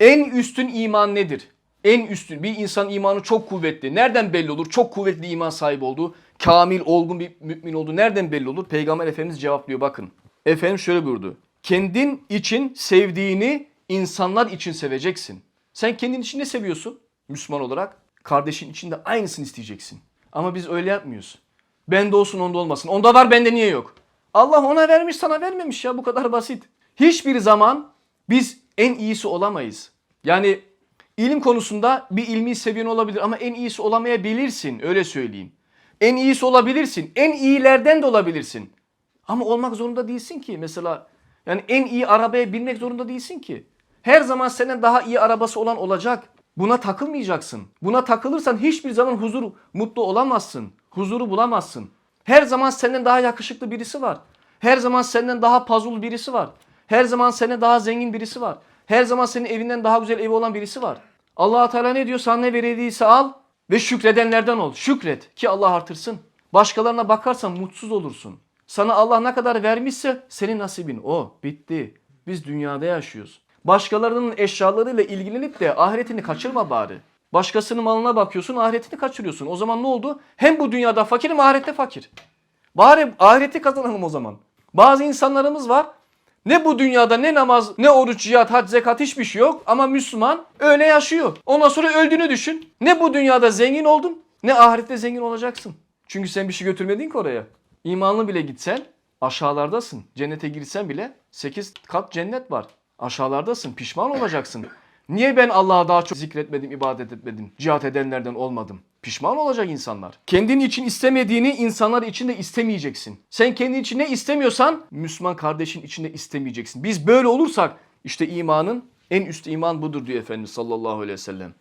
En üstün iman nedir? En üstün bir insan imanı çok kuvvetli. Nereden belli olur? Çok kuvvetli iman sahibi olduğu, kamil, olgun bir mümin olduğu nereden belli olur? Peygamber Efendimiz cevaplıyor bakın. Efendim şöyle buyurdu. Kendin için sevdiğini insanlar için seveceksin. Sen kendin için ne seviyorsun Müslüman olarak? Kardeşin için de aynısını isteyeceksin. Ama biz öyle yapmıyoruz. Bende olsun onda olmasın. Onda var bende niye yok? Allah ona vermiş sana vermemiş ya bu kadar basit. Hiçbir zaman biz en iyisi olamayız. Yani ilim konusunda bir ilmi seviyen olabilir ama en iyisi olamayabilirsin öyle söyleyeyim. En iyisi olabilirsin. En iyilerden de olabilirsin. Ama olmak zorunda değilsin ki. Mesela yani en iyi arabaya binmek zorunda değilsin ki. Her zaman senden daha iyi arabası olan olacak. Buna takılmayacaksın. Buna takılırsan hiçbir zaman huzur, mutlu olamazsın. Huzuru bulamazsın. Her zaman senden daha yakışıklı birisi var. Her zaman senden daha pazul birisi var. Her zaman senden daha zengin birisi var. Her zaman senin evinden daha güzel evi olan birisi var. allah Teala ne diyor? Sana ne verildiyse al ve şükredenlerden ol. Şükret ki Allah artırsın. Başkalarına bakarsan mutsuz olursun. Sana Allah ne kadar vermişse senin nasibin o. Bitti. Biz dünyada yaşıyoruz. Başkalarının eşyalarıyla ilgilenip de ahiretini kaçırma bari. Başkasının malına bakıyorsun ahiretini kaçırıyorsun. O zaman ne oldu? Hem bu dünyada fakir hem ahirette fakir. Bari ahireti kazanalım o zaman. Bazı insanlarımız var. Ne bu dünyada ne namaz, ne oruç, cihat, hac, zekat hiçbir şey yok. Ama Müslüman öyle yaşıyor. Ondan sonra öldüğünü düşün. Ne bu dünyada zengin oldun ne ahirette zengin olacaksın. Çünkü sen bir şey götürmedin ki oraya. İmanlı bile gitsen aşağılardasın. Cennete girsen bile 8 kat cennet var. Aşağılardasın. Pişman olacaksın. Niye ben Allah'a daha çok zikretmedim, ibadet etmedim, cihat edenlerden olmadım? Pişman olacak insanlar. Kendin için istemediğini insanlar için de istemeyeceksin. Sen kendin için ne istemiyorsan Müslüman kardeşin için de istemeyeceksin. Biz böyle olursak işte imanın en üst iman budur diyor Efendimiz sallallahu aleyhi ve sellem.